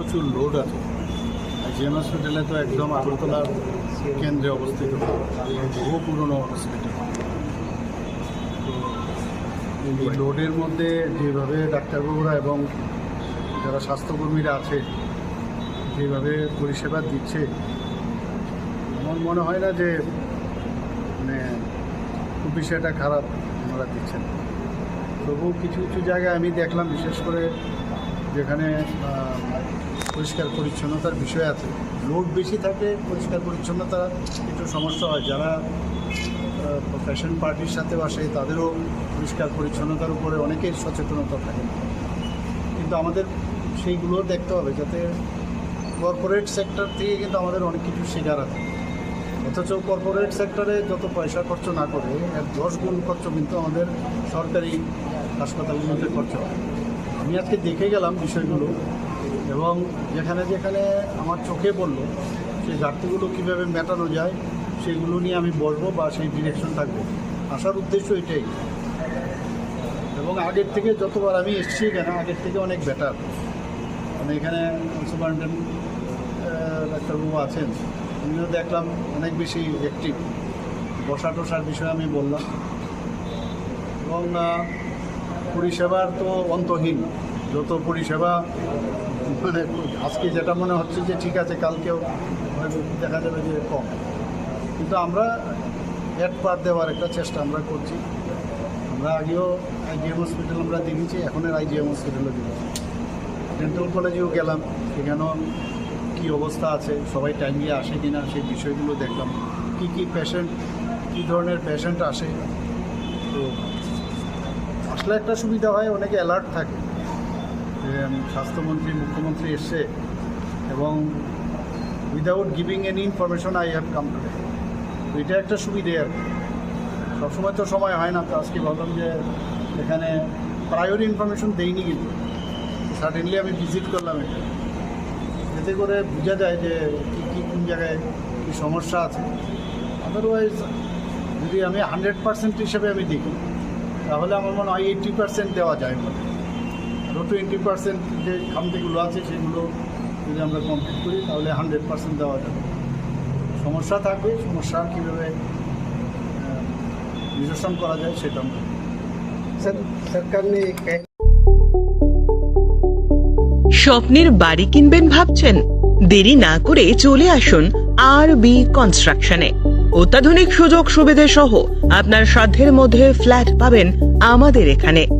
প্রচুর লোড আছে। আর জিএম হসপিটালে তো একদম আগরতলার কেন্দ্রে অবস্থিত। বহু পুরনো হসপিটাল তো লোডের মধ্যে যেভাবে ডাক্তারবাবুরা এবং যারা স্বাস্থ্যকর্মীরা আছে, যেভাবে পরিষেবা দিচ্ছে, আমার মনে হয় না যে মানে খুব বিষয়টা খারাপ ওনারা দিচ্ছেন। তবু কিছু কিছু জায়গায় আমি দেখলাম, বিশেষ করে যেখানে পরিষ্কার পরিচ্ছন্নতার বিষয় আছে। লোড বেশি থাকে, পরিষ্কার পরিচ্ছন্নতা একটু সমস্যা হয়। যারা ফ্যাশন পার্টির সাথে আসে তাদেরও পরিষ্কার পরিচ্ছন্নতার উপরে অনেকের সচেতনতা থাকে। কিন্তু আমাদের সেইগুলো দেখতে হবে যাতে কর্পোরেট সেক্টর থেকে কিন্তু আমাদের অনেক কিছু শেখার আছে। অথচ কর্পোরেট সেক্টরে যত পয়সা খরচ না করে, এক দশ গুণ খরচ কিন্তু আমাদের সরকারি হাসপাতালগুলোতে খরচ হয়। আমি আজকে দেখে গেলাম বিষয়গুলো। এবং যেখানে যেখানে আমার চোখে পড়ল, সেই ঘাটতিগুলো কীভাবে মেটানো যায়, সেগুলো নিয়ে আমি বসবো বা সেই ডিরেকশন থাকবে। আসার উদ্দেশ্য এটাই। এবং আগের থেকে যতবার আমি এসেছি এখানে, আগের থেকে অনেক বেটার মানে এখানে সুপারিনটেন্ডেন্ট ডাক্তারবাবু আছেন, উনিও দেখলাম অনেক বেশি অ্যাক্টিভ বসা টসার বিষয়ে আমি বললাম। এবং পরিষেবার তো অন্তহীন। যত পরিষেবা মানে আজকে যেটা মনে হচ্ছে যে ঠিক আছে, কালকেও দেখা যাবে যে কম। কিন্তু আমরা অ্যাড পার দেওয়ার একটা চেষ্টা আমরা করছি। আমরা আগেও আইজিএম হসপিটাল আমরা দেখেছি এখনের আইজিএম হসপিটালও দেখেছি ডেন্টাল কলেজেও গেলাম, সেখানেও কী অবস্থা আছে, সবাই টাইম টাইমলি আসে কি না সেই বিষয়গুলো দেখলাম। কী কী পেশেন্ট কী ধরনের পেশেন্ট আসে? তো আসলে একটা সুবিধা হয়, অনেকে অ্যালার্ট থাকে। যে স্বাস্থ্যমন্ত্রী, মুখ্যমন্ত্রী এসছে এবং without giving any information I have come today এটা একটা সুবিধে আর। সবসময় তো সময় হয় না, তো আজকে ভাবলাম যে এখানে প্রায়োরি ইনফরমেশন দেইনি কিন্তু। সাডেনলি আমি ভিজিট করলাম এটা। এতে করে বোঝা যায় যে কী কী, কোন জায়গায় কী সমস্যা আছে। আদারওয়াইজ যদি আমি হান্ড্রেড পার্সেন্ট হিসেবে আমি দেখি, তাহলে আমার মনে হয় এইট্টি পার্সেন্ট দেওয়া যায়। বলে টোয়েন্টি পার্সেন্ট যে খামতিগুলো আছে সেগুলো যদি আমরা কমপ্লিট করি তাহলে হান্ড্রেড পার্সেন্ট দেওয়া যাবে। সমস্যা থাকবে সমস্যা কীভাবে নিরসন করা যায় সেটা আমরা সরকার স্বপ্নের বাড়ি কিনবেন ভাবছেন? দেরি না করে চলে আসুন আর বি কনস্ট্রাকশনে অত্যাধুনিক সুযোগ সুবিধা সহ আপনার সাধ্যের মধ্যে ফ্ল্যাট পাবেন আমাদের এখানে।